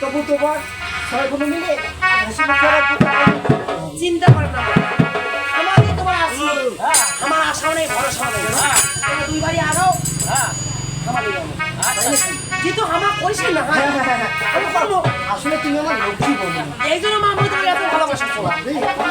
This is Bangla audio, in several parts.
তবু তোমার সবাই মিলে। চিন্তা করে না আমাদের তোমার আছি আমার আশাও নেই ভরসাও নেই তোমরা দুই বাড়ি নিয়ে যাব। আমার করিস না আমি করব আসলে তুমি আমার লক্ষ্মী বন্ধু এই জন্য মা আমি তোমার এত ভালোবাসা তোমার আমার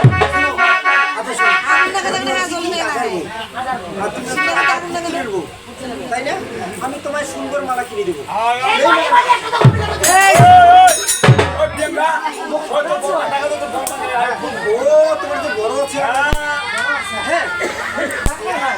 তাই না আমি তোমায় সুন্দর মালা কিনে দেবো ও তোমার তো বড় আছে হ্যাঁ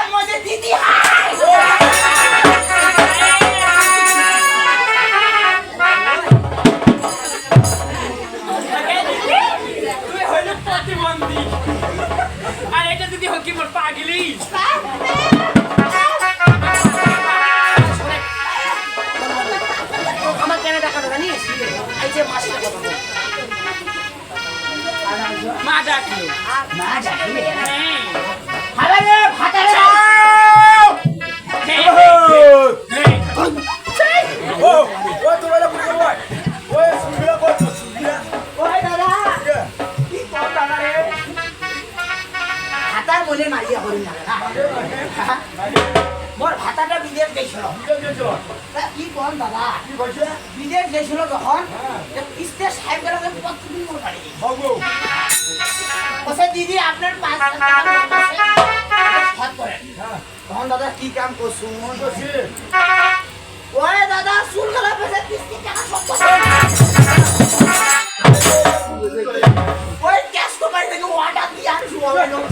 প্রতিবন্ধী আর এটা যদি হকি মোর পাগলি। আমার কেন দেখানো জানিস? এই যে মাসির কথা মা ডাকলো। মা ডাকলো? হ্যাঁ। ভাতারে গেছিল কি কর দাদা কি কইছে বিদেশ গেছিল যখন কিস্তে সাহেব মোর বাড়ি বাবু বসে দিদি আপনার পাঁচ আছে, হাত করেন। তখন দাদা কি কাম কইছি ওই দাদা চুল গেলা পেছে কিস্তি টাকা সব ওই ক্যাশ কোম্পানি থেকে অর্ডার দিয়ে আমি লোন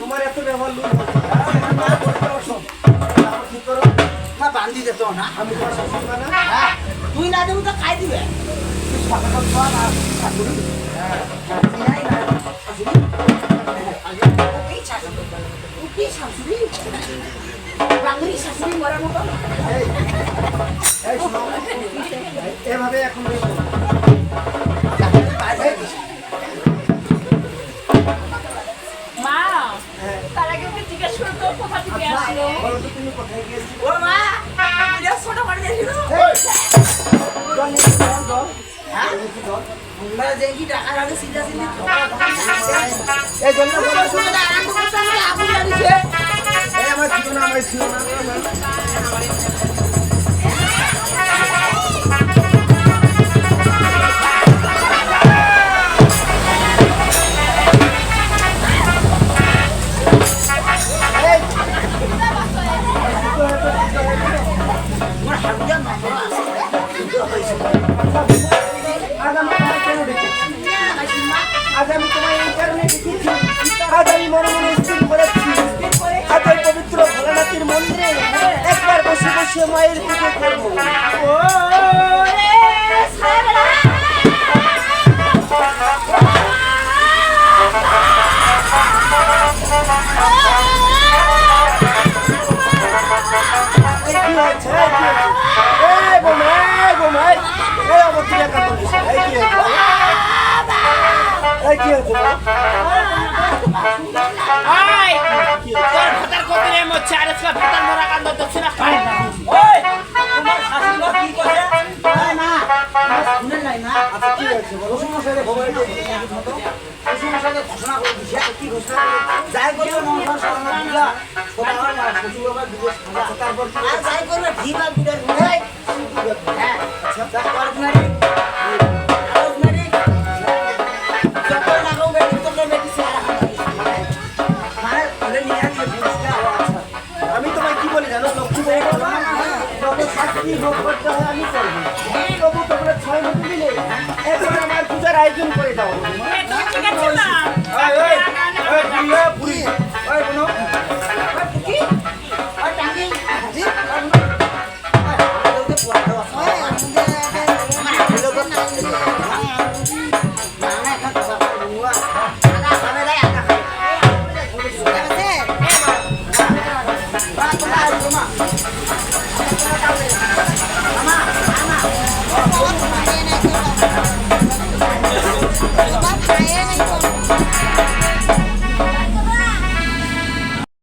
তোমার এত ব্যবহার লুট বান্ধি দে তো না আমি তোমার মা না হ্যাঁ, তুই না দেবো তো খাই দিবে সকাল সকাল ওকেই শাশুড়ি? বাঙালি শাশুড়ি মরার মতো? এভাবে এখন মা তার আগে ওকে জিজ্ঞেস করে কোথা থেকে আসলো? বলো তো তুমি কোথায় গিয়েছিলে? ও মা ছোট করে দিয়েছিল আমরা ছিল না আমার ছিল না আমার- আমার মায়ের পুজো করব। ও এই কি হয়েছে? কত রে মচ্ছে আর আজকে ভাতার মরা কান্দ দেখছ না খাই ওই তোমার শাশুড়ি মা কি করে? না আমার শুনেন নাই না। আচ্ছা, কি হয়েছে বলো? শ্বশুরমশাইকে খবর দিয়ে শ্বশুরমশাইকে ঘোষণা করে দিছে কি ঘোষণা যাই করবে সংসার সারানো দিলা মা শ্বশুর বাবা দিবস তারপর আর যাই করবে আর বিদায় হ্যাঁ আচ্ছা যা আয়োজন করে দাও।